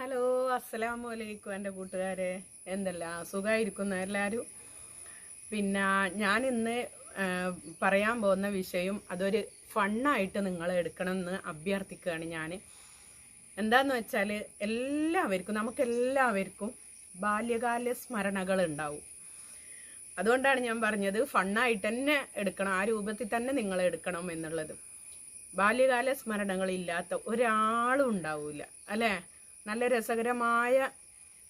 Hello അസ്സലാമു അലൈക്കും എന്റെ കൂട്ടുകാരെ. എന്തല്ല? സുഖമായിരിക്കുന്നു എല്ലാവരും പിന്നെ ഞാൻ ഇന്ന് പറയാൻ പോകുന്ന വിഷയം അതൊരു ഫണ്ണായിട്ട് നിങ്ങൾ എടുക്കണമെന്ന് അഭ്യർത്ഥിക്കുകയാണ് ഞാൻ എന്താന്ന് വെച്ചാൽ എല്ലാവർക്കും നമുക്കെല്ലാവർക്കും ബാല്യകാല സ്മരണകൾ ഉണ്ടാവും അതുകൊണ്ടാണ് ഞാൻ പറഞ്ഞത് ഫണ്ണായിട്ട് തന്നെ എടുക്കണം ആ രൂപത്തിൽ തന്നെ നിങ്ങൾ എടുക്കണം എന്നുള്ളത്. ബാല്യകാല സ്മരണകളില്ലാത്ത ഒരാളും ഉണ്ടാവില്ല അല്ലേ? നല്ല രസകരമായ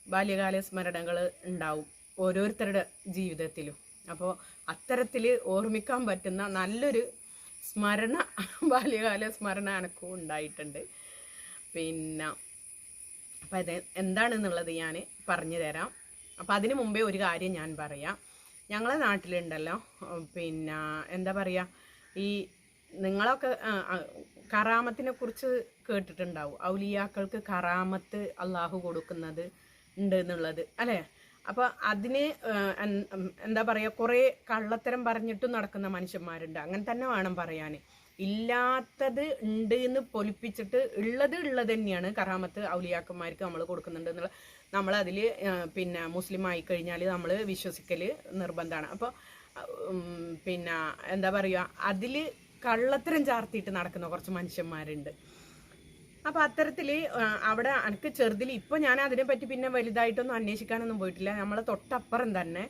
ബാല്യകാല സ്മരണകൾ ഉണ്ടാവും ഓരോരുത്തരുടെ ജീവിതത്തിലും. അപ്പോൾ അത്തരത്തിൽ ഓർമ്മിക്കാൻ പറ്റുന്ന നല്ലൊരു സ്മരണ ബാല്യകാല സ്മരണ എനക്കും ഉണ്ടായിട്ടുണ്ട്. പിന്നെ അപ്പം അത് എന്താണെന്നുള്ളത് ഞാൻ പറഞ്ഞു തരാം. അപ്പം അതിന് മുമ്പേ ഒരു കാര്യം ഞാൻ പറയാം. ഞങ്ങളെ നാട്ടിലുണ്ടല്ലോ പിന്നെ എന്താ പറയുക ഈ നിങ്ങളൊക്കെ കറാമത്തിനെ കുറിച്ച് കേട്ടിട്ടുണ്ടാവും. ഔലിയാക്കൾക്ക് കറാമത്ത് അള്ളാഹു കൊടുക്കുന്നത് ഉണ്ട് എന്നുള്ളത് അല്ലേ? അപ്പോൾ അതിന് എന്താ പറയുക കുറേ കള്ളത്തരം പറഞ്ഞിട്ടും നടക്കുന്ന മനുഷ്യന്മാരുണ്ട്. അങ്ങനെ തന്നെ വേണം പറയാൻ ഇല്ലാത്തത് ഉണ്ട് എന്ന് പൊലിപ്പിച്ചിട്ട് ഉള്ളത് ഉള്ളത് തന്നെയാണ് കറാമത്ത് ഔലിയാക്കന്മാർക്ക് നമ്മൾ കൊടുക്കുന്നുണ്ട് എന്നുള്ള നമ്മളതിൽ പിന്നെ മുസ്ലിം ആയി കഴിഞ്ഞാൽ നമ്മൾ വിശ്വസിക്കൽ നിർബന്ധമാണ് അപ്പോൾ പിന്നെ എന്താ പറയുക അതിൽ കള്ളത്തരം ചാർത്തിയിട്ട് നടക്കുന്ന കുറച്ച് മനുഷ്യന്മാരുണ്ട്. അപ്പോൾ അത്തരത്തിൽ അവിടെ എനിക്ക് ചെറുതിൽ ഇപ്പോൾ ഞാൻ അതിനെപ്പറ്റി പിന്നെ വലുതായിട്ടൊന്നും അന്വേഷിക്കാനൊന്നും പോയിട്ടില്ല. നമ്മളെ തൊട്ടപ്പുറം തന്നെ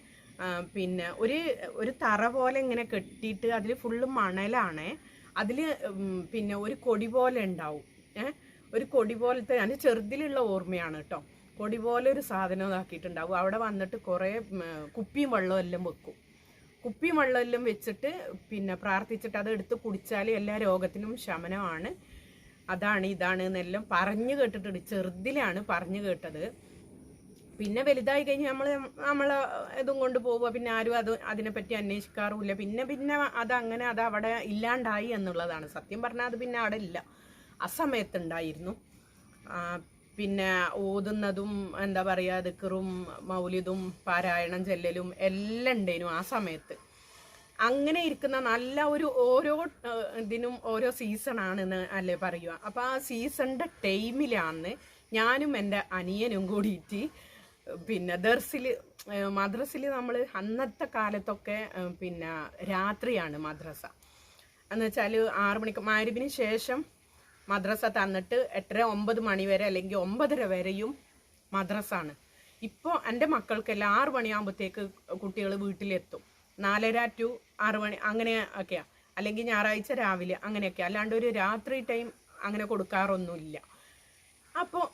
പിന്നെ ഒരു ഒരു തറ പോലെ ഇങ്ങനെ കെട്ടിയിട്ട് അതിൽ ഫുള്ള് മണലാണ്. അതിൽ പിന്നെ ഒരു കൊടി പോലെ ഉണ്ടാവും. ഏഹ് ഒരു കൊടി പോലത്തെ അതിന് ചെറുതിലുള്ള ഓർമ്മയാണ് കേട്ടോ. കൊടി പോലെ ഒരു സാധനം ഇതാക്കിയിട്ടുണ്ടാവും. അവിടെ വന്നിട്ട് കുറേ കുപ്പിയും വെള്ളവും എല്ലാം വെക്കും. കുപ്പിയും വെള്ളമെല്ലാം വെച്ചിട്ട് പിന്നെ പ്രാർത്ഥിച്ചിട്ട് അത് എടുത്ത് കുടിച്ചാൽ എല്ലാ രോഗത്തിനും ശമനമാണ്. അതാണ് ഇതാണ് എന്നെല്ലാം പറഞ്ഞു കേട്ടിട്ടുണ്ട്. ചെറുതിലാണ് പറഞ്ഞു കേട്ടത്. പിന്നെ വലുതായി കഴിഞ്ഞാൽ നമ്മൾ നമ്മളെ ഇതും കൊണ്ട് പോവുക. പിന്നെ ആരും അത് അതിനെപ്പറ്റി അന്വേഷിക്കാറുമില്ല. പിന്നെ പിന്നെ അത് അങ്ങനെ അത് അവിടെ ഇല്ലാണ്ടായി എന്നുള്ളതാണ്. സത്യം പറഞ്ഞാൽ അത് പിന്നെ അവിടെ ഇല്ല. ആ സമയത്തുണ്ടായിരുന്നു. പിന്നെ ഓതുന്നതും എന്താ പറയുക ദിക്കറും മൗലിതും പാരായണം ചെല്ലലും എല്ലാം ഉണ്ടേനു ആ സമയത്ത്. അങ്ങനെ ഇരിക്കുന്ന നല്ല ഒരു ഓരോ ഇതിനും ഓരോ സീസണാണെന്ന് അല്ലേ പറയുക. അപ്പോൾ ആ സീസണിന്റെ ടൈമിലാണ് ഞാനും എന്റെ അനിയനും കൂടിയിട്ട് പിന്നെ ദർസിൽ മദ്രസിൽ നമ്മൾ അന്നത്തെ കാലത്തൊക്കെ പിന്നെ രാത്രിയാണ് മദ്രസ. എന്ന് വെച്ചാൽ ആറു മണിക്ക് മാരിബിന് ശേഷം മദ്രസ തന്നിട്ട് എട്ടര ഒമ്പത് മണി വരെ അല്ലെങ്കിൽ ഒമ്പതര വരെയും മദ്രസാണ്. ഇപ്പോൾ എന്റെ മക്കൾക്കെല്ലാം ആറ് മണിയാകുമ്പോഴത്തേക്ക് കുട്ടികൾ വീട്ടിലെത്തും. നാലര ടു ആറ് മണി അങ്ങനെ ഒക്കെയാണ് അല്ലെങ്കിൽ ഞായറാഴ്ച രാവിലെ അങ്ങനെയൊക്കെ അല്ലാണ്ട് ഒരു രാത്രി ടൈം അങ്ങനെ കൊടുക്കാറൊന്നുമില്ല. അപ്പോൾ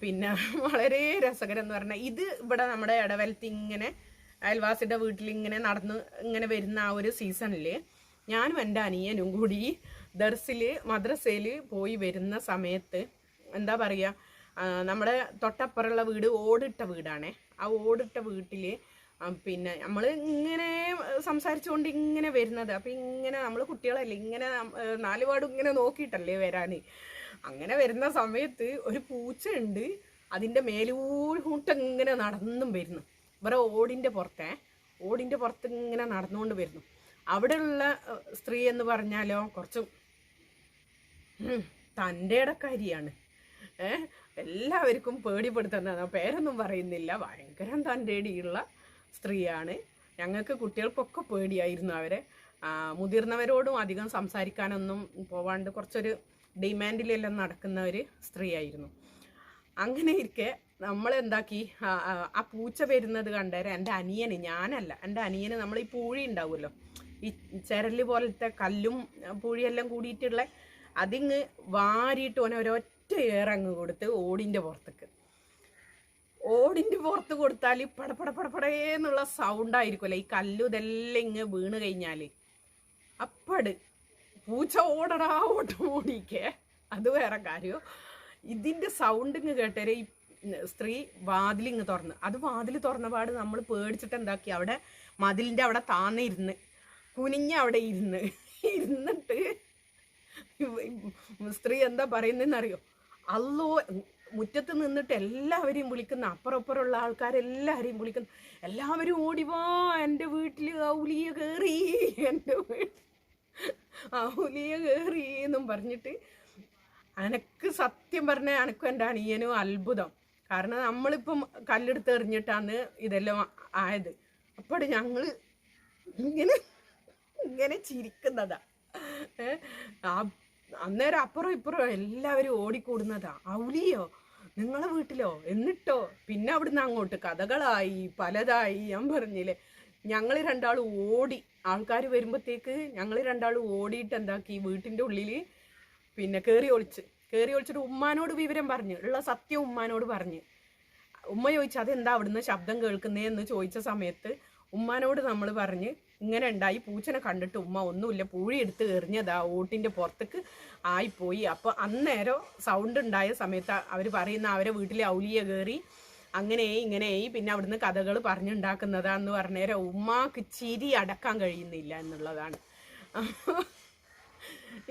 പിന്നെ വളരെ രസകരം എന്ന് പറഞ്ഞാൽ ഇത് ഇവിടെ നമ്മുടെ ഇടവലത്ത് ഇങ്ങനെ അയൽവാസിയുടെ വീട്ടിൽ ഇങ്ങനെ നടന്ന് ഇങ്ങനെ വരുന്ന ആ ഒരു സീസണിൽ ഞാനും എന്റെ അനിയനും കൂടി ദർസിൽ മദ്രസയിൽ പോയി വരുന്ന സമയത്ത് എന്താ പറയുക നമ്മുടെ തൊട്ടപ്പുറമുള്ള വീട് ഓടിട്ട വീടാണേ. ആ ഓടിട്ട വീട്ടിൽ പിന്നെ നമ്മൾ ഇങ്ങനെ സംസാരിച്ചുകൊണ്ട് ഇങ്ങനെ വരുന്നത്. അപ്പം ഇങ്ങനെ നമ്മൾ കുട്ടികളല്ലേ ഇങ്ങനെ നാലുപാടും നാല് പാടും ഇങ്ങനെ നോക്കിയിട്ടല്ലേ വരാൻ അങ്ങനെ വരുന്ന സമയത്ത് ഒരു പൂച്ചയുണ്ട് അതിന്റെ മേലൂട്ട് ഇങ്ങനെ നടന്നും വരുന്നു. ഇവരെ ഓടിന്റെ പുറത്തെ ഓടിന്റെ പുറത്ത് ഇങ്ങനെ നടന്നുകൊണ്ട് വരുന്നു. അവിടെയുള്ള സ്ത്രീ എന്ന് പറഞ്ഞാലോ കുറച്ച് തന്റെ ഇടക്കാരിയാണ് എല്ലാവർക്കും പേടിപ്പെടുത്തുന്നതാണ് പേരൊന്നും പറയുന്നില്ല. ഭയങ്കര തന്റെ ഇടിയുള്ള സ്ത്രീയാണ്. ഞങ്ങൾക്ക് കുട്ടികൾക്കൊക്കെ പേടിയായിരുന്നു അവരെ. മുതിർന്നവരോടും അധികം സംസാരിക്കാനൊന്നും പോവാണ്ട് കുറച്ചൊരു ഡിമാൻഡിലെല്ലാം നടക്കുന്ന ഒരു സ്ത്രീയായിരുന്നു. അങ്ങനെ ഇരിക്കെ നമ്മൾ എന്താക്കി ആ, പൂച്ച വരുന്നത് കണ്ടേരം എന്റെ അനിയന്. ഞാനല്ല എന്റെ അനിയന് നമ്മൾ ഈ പൂഴി ഉണ്ടാവുമല്ലോ. ഈ ചരൽ പോലത്തെ കല്ലും പൂഴിയെല്ലാം കൂടിയിട്ടുള്ള അതിങ്ങ് വാരിയിട്ട് ഓനെ ഒരൊറ്റ ഏറങ്ങ് കൊടുത്ത് ഓടിന്റെ പുറത്തേക്ക്. ഓടിന്റെ പുറത്ത് കൊടുത്താൽ പടപട പടപടേന്നുള്ള സൗണ്ട് ആയിരിക്കുമല്ലോ. ഈ കല്ലു ഇതെല്ലാം ഇങ്ങ് വീണ് കഴിഞ്ഞാൽ അപ്പട്. പൂച്ച ഓടടാ ഓട്ടം ഓടിക്കേ. അത് വേറെ കാര്യം. ഇതിന്റെ സൗണ്ട് ഇങ്ങ് കേട്ടേരെ ഈ സ്ത്രീ വാതിലിങ്ങ് തുറന്ന്. അത് വാതിൽ തുറന്ന പാട് നമ്മൾ പേടിച്ചിട്ട് എന്താക്കി? അവിടെ മതിലിന്റെ അവിടെ താന്നിരുന്ന്. കുനിഞ്ഞ് അവിടെ ഇരുന്ന്. ഇരുന്നിട്ട് സ്ത്രീ എന്താ പറയുന്നതെന്നറിയോ അല്ലോ മുറ്റത്ത് നിന്നിട്ട് എല്ലാവരെയും വിളിക്കുന്ന അപ്പുറപ്പുറമുള്ള ആൾക്കാരെല്ലാവരെയും വിളിക്കുന്നു എല്ലാവരും ഓടിവാ എന്റെ വീട്ടിൽ ഔലിയ കയറി എന്റെ വീട്ടിൽ ഔലിയ കയറി എന്നും പറഞ്ഞിട്ട് അനക്ക് സത്യം പറഞ്ഞ അനക്കും എന്റെ അണിയനും അത്ഭുതം. കാരണം നമ്മളിപ്പം കല്ലെടുത്ത് എറിഞ്ഞിട്ടാണ് ഇതെല്ലാം ആയത്. അപ്പോൾ ഞങ്ങൾ ഇങ്ങനെ ഇങ്ങനെ ചിരിക്കുന്നതാ. ഏ, ആ അന്നേരം അപ്പുറം ഇപ്പുറം എല്ലാവരും ഓടിക്കൂടുന്നതാ. ഔലിയോ നിങ്ങളെ വീട്ടിലോ? എന്നിട്ടോ? പിന്നെ അവിടുന്ന് അങ്ങോട്ട് കഥകളായി പലതായി. ഞാൻ പറഞ്ഞില്ലേ ഞങ്ങൾ രണ്ടാളും ഓടി ആൾക്കാർ വരുമ്പോഴത്തേക്ക് ഞങ്ങൾ രണ്ടാളും ഓടിയിട്ട് എന്താക്കി വീട്ടിന്റെ ഉള്ളിൽ പിന്നെ കയറി ഒളിച്ച്. കയറി ഒളിച്ചിട്ട് ഉമ്മാനോട് വിവരം പറഞ്ഞു ഉള്ള സത്യം ഉമ്മാനോട് പറഞ്ഞ്. ഉമ്മ ചോദിച്ചു അതെന്താ അവിടുന്ന് ശബ്ദം കേൾക്കുന്നേ? എന്ന് ചോദിച്ച സമയത്ത് ഉമ്മാനോട് നമ്മൾ പറഞ്ഞ് ഇങ്ങനെ ഉണ്ടായി പൂച്ചനെ കണ്ടിട്ട് ഉമ്മ ഒന്നുമില്ല. പൂഴി എടുത്ത് എറിഞ്ഞതാ ഓട്ടിന്റെ പുറത്തേക്ക് ആയിപ്പോയി. അപ്പോൾ അന്നേരം സൗണ്ട് ഉണ്ടായ സമയത്ത് അവർ പറയുന്ന അവരെ വീട്ടിലെ ഔലിയ കയറി അങ്ങനെയായി ഇങ്ങനെയായി പിന്നെ അവിടുന്ന് കഥകൾ പറഞ്ഞുണ്ടാക്കുന്നതാന്ന് പറഞ്ഞേരം ഉമ്മാക്ക് ചിരി അടക്കാൻ കഴിയുന്നില്ല എന്നുള്ളതാണ്.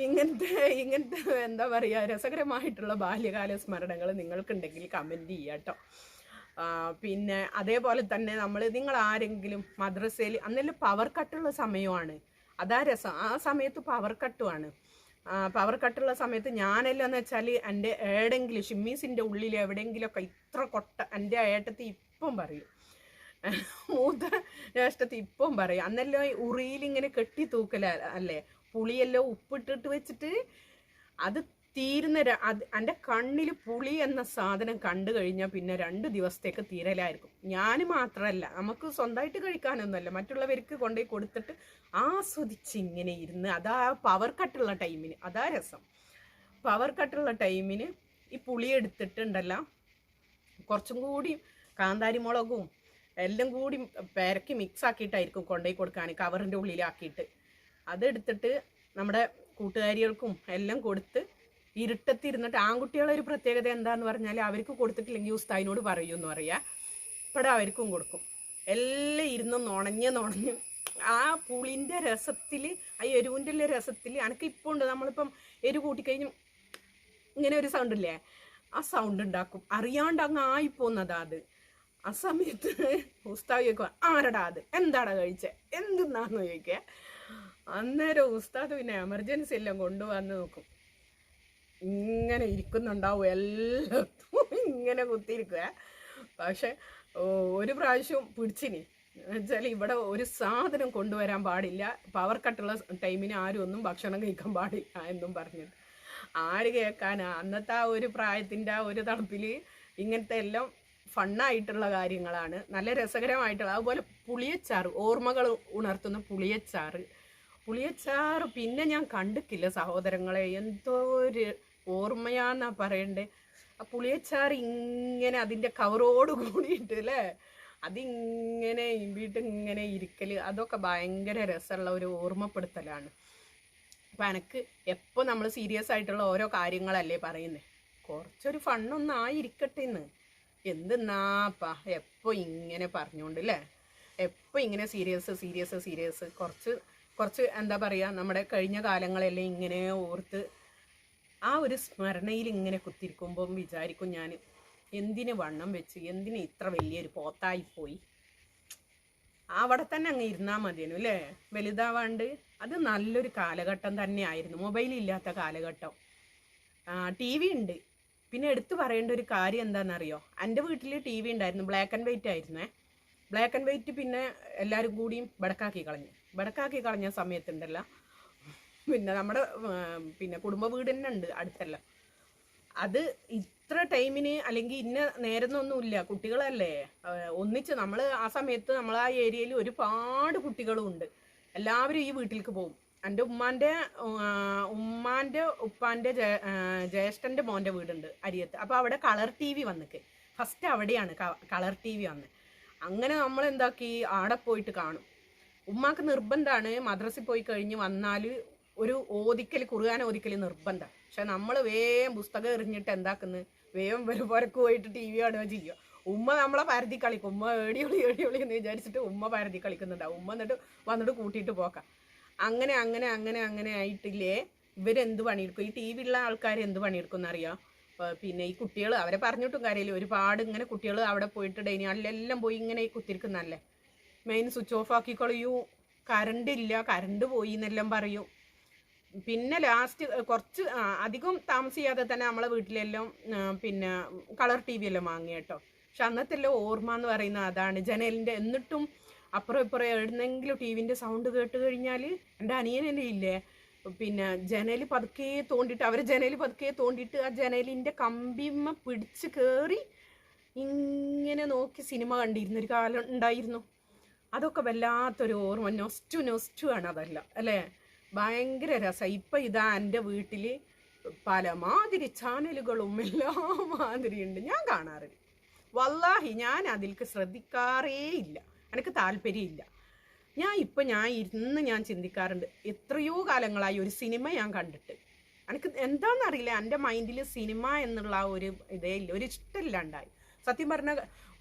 ഇങ്ങനത്തെ ഇങ്ങനത്തെ എന്താ പറയുക രസകരമായിട്ടുള്ള ബാല്യകാല സ്മരണകൾ നിങ്ങൾക്കുണ്ടെങ്കിൽ കമന്റ് ചെയ്യാം കേട്ടോ പിന്നെ അതേപോലെ തന്നെ നമ്മൾ നിങ്ങൾ ആരെങ്കിലും മദ്രസയിൽ അന്നെല്ലാം പവർ കട്ടുള്ള സമയമാണ്. അതാ രസം. ആ സമയത്ത് പവർ കട്ടുമാണ് പവർ കട്ടുള്ള സമയത്ത് ഞാനെല്ലാം എന്ന് വെച്ചാൽ എന്റെ ഏടെങ്കിലും ഷിമ്മീസിന്റെ ഉള്ളിൽ എവിടെയെങ്കിലുമൊക്കെ ഇത്ര കൊട്ട എന്റെ ഏട്ടത്തി ഇപ്പം പറയും. മൂത്ത ജ്യേഷ്ഠത്തി ഇപ്പം പറയും. അന്നെല്ലാം ഉറിയിൽ ഉറിയിലിങ്ങനെ കെട്ടി തൂക്കല അല്ലേ? പുളിയെല്ലാം ഉപ്പിട്ടിട്ട് വെച്ചിട്ട് അത് തീരുന്ന എന്റെ കണ്ണിൽ പുളി എന്ന സാധനം കണ്ടു കഴിഞ്ഞാൽ പിന്നെ രണ്ട് ദിവസത്തേക്ക് തീരലായിരിക്കും. ഞാൻ മാത്രമല്ല നമുക്ക് സ്വന്തമായിട്ട് കഴിക്കാനൊന്നുമല്ല. മറ്റുള്ളവർക്ക് കൊണ്ടുപോയി കൊടുത്തിട്ട് ആസ്വദിച്ച് ഇങ്ങനെ ഇരുന്ന് അതാ പവർ കട്ടുള്ള ടൈമിന് അതാ രസം. പവർ കട്ടുള്ള ടൈമിന് ഈ പുളി എടുത്തിട്ടുണ്ടല്ലോ. കുറച്ചും കൂടി കാന്താരി മുളകും എല്ലാം കൂടി പെരക്കി മിക്സ് ആക്കിയിട്ടായിരിക്കും കൊണ്ടുപോയി കൊടുക്കാൻ കവറിന്റെ ഉള്ളിലാക്കിയിട്ട്. അതെടുത്തിട്ട് നമ്മുടെ കൂട്ടുകാരികൾക്കും എല്ലാം കൊടുത്ത് ഇരുട്ടത്തിരുന്നിട്ട് ആൺകുട്ടികളെ ഒരു പ്രത്യേകത എന്താന്ന് പറഞ്ഞാൽ അവർക്ക് കൊടുത്തിട്ടില്ലെങ്കിൽ ഉസ്താദിനോട് പറയുമെന്ന് പറയാ ഇവിടെ അവർക്കും കൊടുക്കും. എല്ലാം ഇരുന്ന് നുണഞ്ഞ് നുണഞ്ഞ് ആ പുളിന്റെ രസത്തിൽ ആ എരിവിന്റെ രസത്തിൽ എനിക്ക് ഇപ്പോൾ ഉണ്ട്. നമ്മളിപ്പം എരിവ് കൂട്ടിക്കഴിഞ്ഞ് ഇങ്ങനെ ഒരു സൗണ്ട് ഇല്ലേ? ആ സൗണ്ട് ഉണ്ടാക്കും. അറിയാണ്ട് അങ്ങ് ആയിപ്പോന്നതാ അത്. ആ സമയത്ത് ഉസ്താവ് ചോദിക്കുക ആരടാ അത്? എന്താടാ കഴിച്ചത് എന്തെന്നാന്ന് ചോദിക്കുക അന്നേരം ഉസ്താദ് പിന്നെ എമർജൻസി എല്ലാം കൊണ്ടുവന്ന് നോക്കും. ഇങ്ങനെ ഇരിക്കുന്നുണ്ടാവും എല്ലാത്തും ഇങ്ങനെ കുത്തിയിരിക്കുക പക്ഷെ ഒരു പ്രാവശ്യം പിടിച്ചിനി. എന്നുവെച്ചാൽ ഇവിടെ ഒരു സാധനം കൊണ്ടുവരാൻ പാടില്ല. പവർ കട്ടുള്ള ടൈമിന് ആരും ഒന്നും ഭക്ഷണം കഴിക്കാൻ പാടില്ല എന്നും പറഞ്ഞിട്ട്. ആര് കേൾക്കാനാ? അന്നത്തെ ആ ഒരു പ്രായത്തിന്റെ ആ ഒരു തണുപ്പിൽ ഇങ്ങനത്തെ എല്ലാം ഫണ്ണായിട്ടുള്ള കാര്യങ്ങളാണ്. നല്ല രസകരമായിട്ടുള്ള അതുപോലെ പുളിയച്ചാറ് ഓർമ്മകൾ ഉണർത്തുന്ന പുളിയച്ചാറ്. പുളിയച്ചാറ് പിന്നെ ഞാൻ കണ്ടിട്ടില്ല സഹോദരങ്ങളെ. എന്തോ ഒരു ഓർമ്മയാന്നാ പറയണ്ടേ. ആ പുളിയച്ചാറ് ഇങ്ങനെ അതിന്റെ കവറോട് കൂടിയിട്ട് അല്ലേ അതിങ്ങനെ വീട്ടിൽ ഇങ്ങനെ ഇരിക്കൽ അതൊക്കെ ഭയങ്കര രസമുള്ള ഒരു ഓർമ്മപ്പെടുത്തലാണ്. അപ്പം എനിക്ക് എപ്പോൾ നമ്മൾ സീരിയസ് ആയിട്ടുള്ള ഓരോ കാര്യങ്ങളല്ലേ പറയുന്നത് കുറച്ചൊരു ഫണ്ണൊന്നും ആയിരിക്കട്ടെ ഇന്ന് എന്തെന്നാപ്പാ എപ്പോൾ ഇങ്ങനെ പറഞ്ഞുകൊണ്ട് അല്ലേ എപ്പോൾ ഇങ്ങനെ സീരിയസ് സീരിയസ് സീരിയസ്. കുറച്ച് കുറച്ച് എന്താ പറയുക നമ്മുടെ കഴിഞ്ഞ കാലങ്ങളെല്ലാം ഇങ്ങനെ ഓർത്ത് ആ ഒരു സ്മരണയിൽ ഇങ്ങനെ കുത്തിരിക്കുമ്പം വിചാരിക്കും ഞാൻ എന്തിന് വണ്ണം വെച്ച്? എന്തിന് ഇത്ര വലിയൊരു പോത്തായിപ്പോയി അവിടെ തന്നെ അങ്ങ് ഇരുന്നാൽ മതിയായിരുന്നു അല്ലേ? വലുതാവാണ്ട് അത് നല്ലൊരു കാലഘട്ടം തന്നെയായിരുന്നു. മൊബൈൽ ഇല്ലാത്ത കാലഘട്ടം. ടി വി ഉണ്ട്. പിന്നെ എടുത്തു പറയേണ്ട ഒരു കാര്യം എന്താണെന്നറിയോ? എന്റെ വീട്ടിൽ ടി വി ഉണ്ടായിരുന്നു. ബ്ലാക്ക് ആൻഡ് വൈറ്റ് ആയിരുന്നേ. ബ്ലാക്ക് ആൻഡ് വൈറ്റ് പിന്നെ എല്ലാവരും കൂടിയും ബടക്കാക്കി കളഞ്ഞു. ബടക്കാക്കി കളഞ്ഞ സമയത്തുണ്ടല്ലോ. പിന്നെ നമ്മുടെ പിന്നെ കുടുംബ വീട് തന്നെ ഉണ്ട് അടുത്തല്ല. അത് ഇത്ര ടൈമിന് അല്ലെങ്കിൽ ഇന്ന നേരെന്നൊന്നുമില്ല കുട്ടികളല്ലേ? ഒന്നിച്ച് നമ്മൾ ആ സമയത്ത് നമ്മൾ ആ ഏരിയയിൽ ഒരുപാട് കുട്ടികളും ഉണ്ട്. എല്ലാവരും ഈ വീട്ടിലേക്ക് പോകും. എന്റെ ഉമ്മാന്റെ ഉമ്മാന്റെ ഉപ്പാന്റെ ജ്യേഷ്ഠന്റെ മോന്റെ വീടുണ്ട് അരിയത്ത്. അപ്പോൾ അവിടെ കളർ ടി വി വന്നിക്ക്. ഫസ്റ്റ് അവിടെയാണ് കളർ ടി വി വന്ന്. അങ്ങനെ നമ്മൾ എന്താക്കി? ആടെ പോയിട്ട് കാണും. ഉമ്മാക്ക് നിർബന്ധമാണ് മദ്രസിൽ പോയി കഴിഞ്ഞ് വന്നാൽ ഒരു ഓദിക്കൽ കുറുകാൻ ഓദിക്കൽ നിർബന്ധം. പക്ഷെ നമ്മൾ വേഗം പുസ്തകം എറിഞ്ഞിട്ട് എന്താക്കുന്നത് വേഗം ഒരു പുരക്ക് പോയിട്ട് ടി വി കാണുകയോ ചെയ്യുക. ഉമ്മ നമ്മളെ പരതി കളിക്കും. ഉമ്മ ഏടിയൊളി ഏടിയൊളി എന്ന് വിചാരിച്ചിട്ട് ഉമ്മ പരതി കളിക്കുന്നുണ്ടാവും ഉമ്മ എന്നിട്ട് വന്നിട്ട് കൂട്ടിയിട്ട് പോക്കാം. അങ്ങനെ അങ്ങനെ അങ്ങനെ അങ്ങനെ ആയിട്ടില്ലേ? ഇവരെന്ത് പണിയെടുക്കും? ഈ ടി വി ഉള്ള ആൾക്കാർ എന്ത് പണിയെടുക്കും എന്നറിയാം? പിന്നെ ഈ കുട്ടികൾ അവരെ പറഞ്ഞിട്ടും കാര്യമില്ല. ഒരുപാട് ഇങ്ങനെ കുട്ടികൾ അവിടെ പോയിട്ട് ഡൈനിങ് ഹാളിലെല്ലാം പോയി ഇങ്ങനെ കുത്തിരിക്കുന്നല്ലേ മെയിൻ സ്വിച്ച് ഓഫ് ആക്കിക്കളയൂ കളയൂ കറണ്ട് ഇല്ല. കറണ്ട് പോയി എന്നെല്ലാം പറയും. പിന്നെ ലാസ്റ്റ് കുറച്ച് അധികം താമസിയാതെ തന്നെ നമ്മളെ വീട്ടിലെല്ലാം പിന്നെ കളർ ടി വി എല്ലാം വാങ്ങി കേട്ടോ. പക്ഷെ അന്നത്തെ എല്ലാം ഓർമ്മ എന്ന് പറയുന്നത് അതാണ്. ജനലിന്റെ എന്നിട്ടും അപ്പുറം ഇപ്പുറം എവിടുന്നെങ്കിലും ടി വിന്റെ സൗണ്ട് കേട്ട് കഴിഞ്ഞാൽ എന്റെ അനിയനെന്നെ ഇല്ലേ? പിന്നെ ജനൽ പതുക്കെ തോണ്ടിയിട്ട് അവർ ജനൽ പതുക്കെ തോണ്ടിയിട്ട് ആ ജനലിന്റെ കമ്പിമ്മ പിടിച്ച് കയറി ഇങ്ങനെ നോക്കി സിനിമ കണ്ടിരുന്ന. ഒരു കാലം ഉണ്ടായിരുന്നു. അതൊക്കെ വല്ലാത്തൊരു ഓർമ്മ. നൊസ്റ്റു നൊസ്റ്റു ആണ് അതല്ല അല്ലേ? ഭയങ്കര രസം. ഇപ്പം ഇതാ എന്റെ വീട്ടിൽ പല മാതിരി ചാനലുകളും എല്ലാ മാതിരി ഉണ്ട് ഞാൻ കാണാറില്ല. വല്ലാഹി ഞാൻ അതിൽക്ക് ശ്രദ്ധിക്കാറേ ഇല്ല. എനിക്ക് താല്പര്യമില്ല. ഞാൻ ഇപ്പം ഞാൻ ഇരുന്ന് ഞാൻ ചിന്തിക്കാറുണ്ട്. എത്രയോ കാലങ്ങളായി ഒരു സിനിമ ഞാൻ കണ്ടിട്ട്. എനിക്ക് എന്താണെന്നറിയില്ല എന്റെ മൈൻഡിൽ സിനിമ എന്നുള്ള ഒരു ഇതേ ഇല്ല. ഒരു ഇഷ്ടമില്ലാണ്ടായി സത്യം പറഞ്ഞ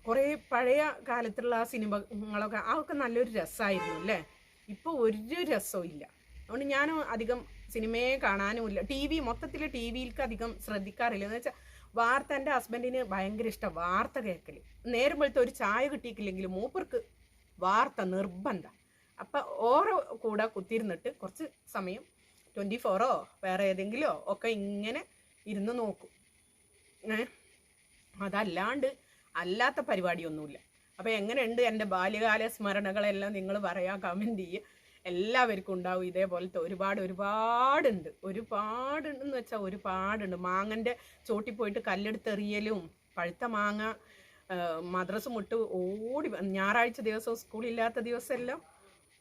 കുറേ പഴയ കാലത്തുള്ള സിനിമകളൊക്കെ അതൊക്കെ നല്ലൊരു രസമായിരുന്നു അല്ലേ? ഇപ്പോൾ ഒരു രസവും ഇല്ല. അതുകൊണ്ട് ഞാൻ അധികം സിനിമയെ കാണാനുമില്ല. ടി വി മൊത്തത്തിൽ ടി വിയിലേക്ക് അധികം ശ്രദ്ധിക്കാറില്ല. എന്ന് വെച്ചാൽ വാർത്ത എന്റെ ഹസ്ബൻഡിന് ഭയങ്കര ഇഷ്ടം. വാർത്ത കേൾക്കൽ നേരം വെളുത്ത ഒരു ചായ കിട്ടിയിട്ടില്ലെങ്കിൽ മൂപ്പർക്ക് വാർത്ത നിർബന്ധം. അപ്പം ഓരോ കൂടെ കുത്തിയിരുന്നിട്ട് കുറച്ച് സമയം ട്വന്റി ഫോറോ വേറെ ഏതെങ്കിലുമോ ഒക്കെ ഇങ്ങനെ ഇരുന്ന് നോക്കും. അതല്ലാണ്ട് അല്ലാത്ത പരിപാടിയൊന്നുമില്ല. അപ്പോൾ എങ്ങനെയുണ്ട് എന്റെ ബാല്യകാല സ്മരണകളെല്ലാം നിങ്ങൾ പറയാം കമന്റ് ചെയ്യുക എല്ലാവർക്കും ഉണ്ടാവും. ഇതേപോലത്തെ ഒരുപാട് ഒരുപാടുണ്ട്. ഒരുപാടുണ്ടെന്ന് വെച്ചാൽ ഒരുപാടുണ്ട്. മാങ്ങന്റെ ചോട്ടിൽ പോയിട്ട് കല്ലെടുത്തെറിയലും പഴുത്ത മാങ്ങ മദ്രസ് മുട്ട് ഓടി ഞായറാഴ്ച ദിവസവും സ്കൂളില്ലാത്ത ദിവസമെല്ലാം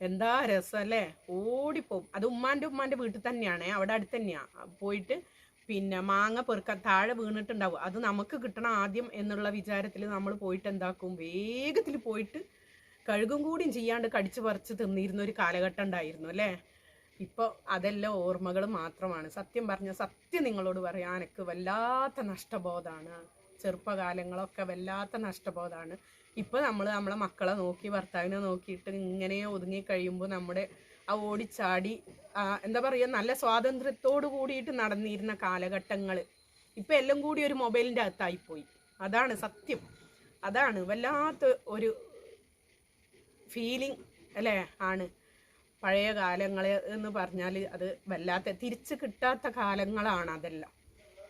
എന്താ രസം അല്ലേ? ഓടിപ്പോവും. അത് ഉമ്മാന്റെ ഉമ്മാന്റെ വീട്ടിൽ തന്നെയാണ്. അവിടെ അടുത്ത് തന്നെയാണ് പോയിട്ട് പിന്നെ മാങ്ങ പെറുക്കാൻ താഴെ വീണിട്ടുണ്ടാവും. അത് നമുക്ക് കിട്ടണം ആദ്യം എന്നുള്ള വിചാരത്തിൽ നമ്മൾ പോയിട്ട് എന്താക്കും? വേഗത്തിൽ പോയിട്ട് കഴുകും കൂടിയും ചെയ്യാണ്ട് കടിച്ചു പറിച്ച് തിന്നിരുന്ന ഒരു കാലഘട്ടം ഉണ്ടായിരുന്നു അല്ലേ? ഇപ്പോൾ അതെല്ലാം ഓർമ്മകൾ മാത്രമാണ്. സത്യം പറഞ്ഞ സത്യം നിങ്ങളോട് പറയാൻ എനിക്ക് വല്ലാത്ത നഷ്ടബോധമാണ്. ചെറുപ്പകാലങ്ങളൊക്കെ വല്ലാത്ത നഷ്ടബോധമാണ്. ഇപ്പോൾ നമ്മൾ നമ്മളെ മക്കളെ നോക്കി ഭർത്താവിനെ നോക്കിയിട്ട് ഇങ്ങനെ ഒതുങ്ങി കഴിയുമ്പോൾ നമ്മുടെ ആ ഓടിച്ചാടി എന്താ പറയുക നല്ല സ്വാതന്ത്ര്യത്തോട് കൂടിയിട്ട് നടന്നിരുന്ന കാലഘട്ടങ്ങൾ ഇപ്പം എല്ലാം കൂടി ഒരു മൊബൈലിന്റെ അകത്തായിപ്പോയി അതാണ് സത്യം. അതാണ് വല്ലാത്ത ഒരു ഫീലിംഗ് അല്ലേ? ആണ്. പഴയ കാലങ്ങൾ എന്ന് പറഞ്ഞാൽ അത് വല്ലാത്ത തിരിച്ച് കിട്ടാത്ത കാലങ്ങളാണ് അതെല്ലാം.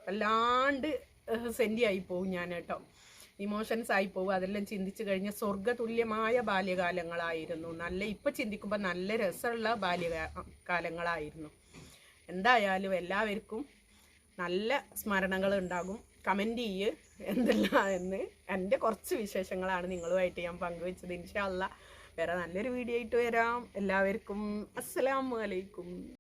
വല്ലാണ്ട് സെന്റി ആയി പോകും ഞാൻ കേട്ടോ ഇമോഷൻസ് ആയി പോകും അതെല്ലാം ചിന്തിച്ചു കഴിഞ്ഞ സ്വർഗതുല്യമായ ബാല്യകാലങ്ങളായിരുന്നു. നല്ല ഇപ്പം ചിന്തിക്കുമ്പോൾ നല്ല രസമുള്ള ബാല്യകാലങ്ങളായിരുന്നു എന്തായാലും എല്ലാവർക്കും നല്ല സ്മരണകൾ ഉണ്ടാകും കമന്റ് ചെയ്യ് എന്തെല്ലാം എന്ന്. എന്റെ കുറച്ച് വിശേഷങ്ങളാണ് നിങ്ങളുമായിട്ട് ഞാൻ പങ്കുവെച്ചത്. ഇൻഷാ അല്ലാ വേറെ നല്ലൊരു വീഡിയോ ആയിട്ട് വരാം. എല്ലാവർക്കും അസ്സലാമു അലൈക്കും.